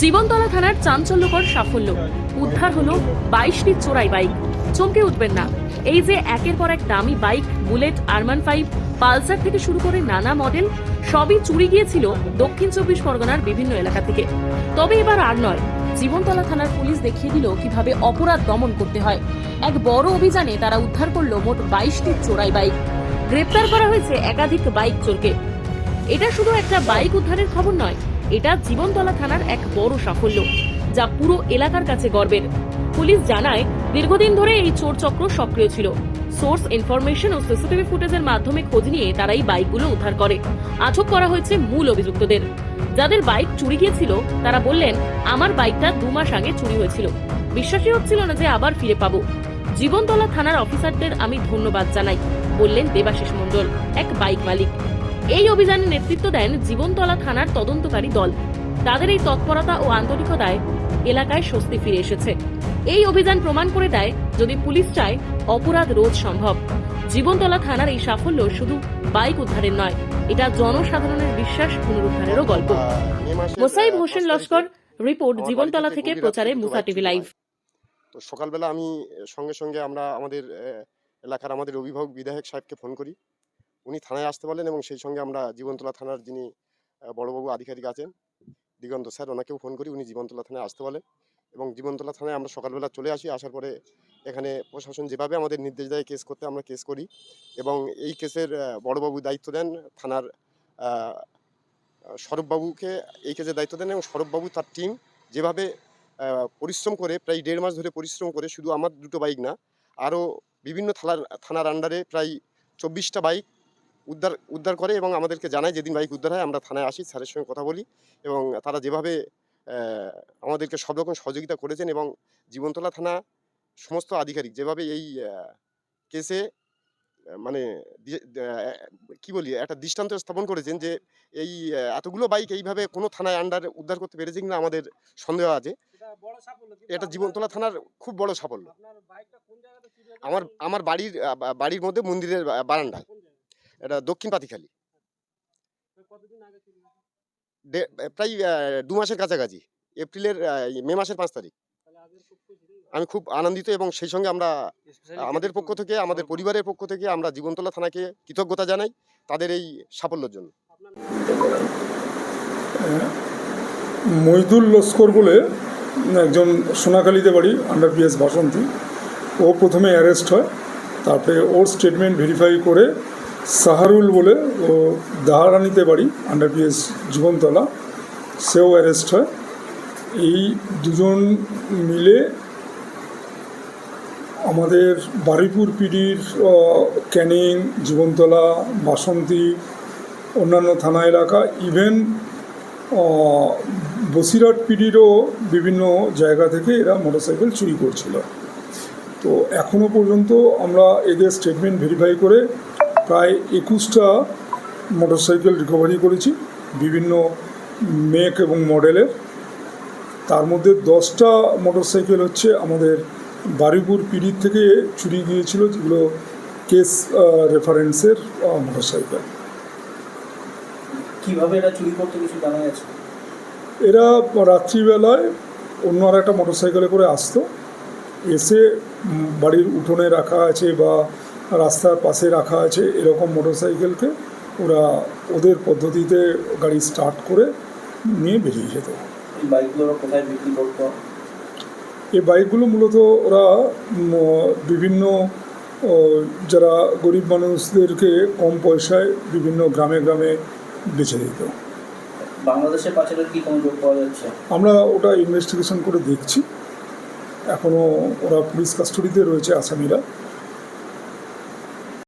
জীবনতলা থানার চাঞ্চল্যকর সাফল্য। উদ্ধার হলো বাইশটি চোরাই বাইক। চমকে উঠবেন না। এই যে একের পর এক দামি বাইক, বুলেট, আরমান ফাইভ, পালসার থেকে শুরু করে নানা মডেল, সবই চুরি গিয়েছিল দক্ষিণ চব্বিশ পরগনার বিভিন্ন এলাকা থেকে। তবে এবার আর নয়। জীবনতলা থানার পুলিশ দেখিয়ে দিল কীভাবে অপরাধ দমন করতে হয়। এক বড় অভিযানে তারা উদ্ধার করল মোট বাইশটি চোরাই বাইক। গ্রেপ্তার করা হয়েছে একাধিক বাইক চোরকে। এটা শুধু একটা বাইক উদ্ধারের খবর নয় এটা জীবনতলা থানার এক বড় সাফল্য, যা পুরো এলাকার কাছে গর্বের। পুলিশ জানায়, দীর্ঘদিন ধরে এই চোর চক্র সক্রিয় ছিল। সোর্স ইনফরমেশন ও সিসিটিভি ফুটেজের মাধ্যমে খোঁজ নিয়ে তারা এই বাইকগুলো উদ্ধার করে। আটক করা হয়েছে মূল অভিযুক্তদের। যাদের বাইক চুরি গিয়েছিল, তারা বললেন, আমার বাইকটা দু মাস আগে চুরি হয়েছিল। বিশ্বাসই হচ্ছিল না যে আবার ফিরে পাবো। জীবনতলা থানার অফিসারদের আমি ধন্যবাদ জানাই, বললেন দেবাশিস মণ্ডল, এক বাইক মালিক। এই অভিযানে নেতৃত্ব দেন জীবনতলা থানার তদন্তকারী দল। তাদের এই তৎপরতা ও আন্তরিকতায় এলাকায় স্বস্তি ফিরে এসেছে। এই অভিযান প্রমাণ করে দেয় যদি পুলিশ চায় অপরাধ রোধ সম্ভব। জীবনতলা থানার এই সাফল্য শুধু বাইক উদ্ধারের নয় এটা জনসাধারণের বিশ্বাস পুনরুদ্ধারেরও গল্প। মোসাইব হোসেন লস্কর রিপোর্ট জীবনতলা থেকে প্রচারে মুসা টিভি লাইভ। তো সকালবেলা আমি সঙ্গে সঙ্গে আমরা আমাদের এলাকার আমাদের অভিভাবক বিধায়ক সাহেবকে ফোন করি। উনি থানায় আসতে বলেন এবং সেই সঙ্গে আমরা জীবনতলা থানার যিনি বড়বাবু আধিকারিক আছেন, দিগন্ত স্যার, ওনাকেও ফোন করি, উনি জীবনতলা থানায় আসতে বলেন এবং জীবনতলা থানায় আমরা সকালবেলা চলে আসি। আসার পরে এখানে প্রশাসন যেভাবে আমাদের নির্দেশ দেয় কেস করতে, আমরা কেস করি এবং এই কেসের বড়বাবু দায়িত্ব দেন থানার সরববাবুকে এই কেসের দায়িত্ব দেন এবং সরববাবু তার টিম যেভাবে পরিশ্রম করে প্রায় দেড় মাস ধরে পরিশ্রম করে, শুধু আমার দুটো বাইক না, আরও বিভিন্ন থানার থানার আন্ডারে প্রায় চব্বিশটা বাইক উদ্ধার উদ্ধার করে এবং আমাদেরকে জানায় যেদিন বাইক উদ্ধার হয় আমরা থানায় আসি স্যারের সঙ্গে কথা বলি এবং তারা যেভাবে আমাদেরকে সব রকম সহযোগিতা করেছেন এবং জীবনতলা থানা সমস্ত আধিকারিক যেভাবে এই কেসে মানে কি বলি একটা দৃষ্টান্ত স্থাপন করেছেন যে এই এতগুলো বাইক এইভাবে কোনো থানায় আন্ডার উদ্ধার করতে পেরেছে কিনা আমাদের সন্দেহ আছে। এটা জীবনতলা থানার খুব বড় সাফল্য। আমার আমার বাড়ির বাড়ির মধ্যে মন্দিরের বারান্দায়। এটা দক্ষিণ পাতিখালি দে- প্রায় দু মাসের কাছাকাছি। এপ্রিলের মে মাসের পাঁচ তারিখ। আমি খুব আনন্দিত এবং সেই সঙ্গে আমরা আমাদের পক্ষ থেকে আমাদের পরিবারের পক্ষ থেকে আমরা জীবনতলা থানাকে কৃতজ্ঞতা জানাই তাদের এই সাফল্যের জন্য। মহিদুল লস্কর বলে একজন সোনাখালীতে বাড়ি আন্ডার পিএস বাসন্তী। ও প্রথমে অ্যারেস্ট হয় তারপরে ওর স্টেটমেন্ট ভেরিফাই করে সাহারুল বলে ও দাহারানিতে বাড়ি আন্ডার পিএস জীবনতলা, সেও অ্যারেস্ট হয়। এই দুজন মিলে আমাদের বারুইপুর পিডির ক্যানিং, জীবনতলা, বাসন্তী, অন্যান্য থানা এলাকা ইভেন বসিরহাট পিডিরও বিভিন্ন জায়গা থেকে এরা মোটরসাইকেল চুরি করছিল। তো এখনও পর্যন্ত আমরা এদের স্টেটমেন্ট ভেরিফাই করে প্রায় একুশটা মোটরসাইকেল রিকভারি করেছি বিভিন্ন মেক এবং মডেলের তার মধ্যে দশটা মোটরসাইকেল হচ্ছে আমাদের বারুইপুর পিডির থেকে চুরি গিয়েছিল যেগুলো কেস রেফারেন্সের মোটরসাইকেল। কীভাবে এটা চুরি করতে কিছু জানা গেছে? এরা রাত্রিবেলায় অন্য আর একটা মোটরসাইকেলে করে আসতো এসে বাড়ির উঠোনে রাখা আছে বা রাস্তার পাশে রাখা আছে এরকম মোটরসাইকেলকে। ওরা ওদের পদ্ধতিতে গাড়ি স্টার্ট করে নিয়ে বেরিয়ে যেত। এই বাইকগুলো মূলত ওরা বিভিন্ন যারা গরিব মানুষদেরকে কম পয়সায় বিভিন্ন গ্রামে গ্রামে বেছে দিত। বাংলাদেশের পাচারের কি কোনো যোগ পাওয়া যাচ্ছে? আমরা ওটা ইনভেস্টিগেশন করে দেখছি। এখনও ওরা পুলিশ কাস্টডিতে রয়েছে আসামিরা।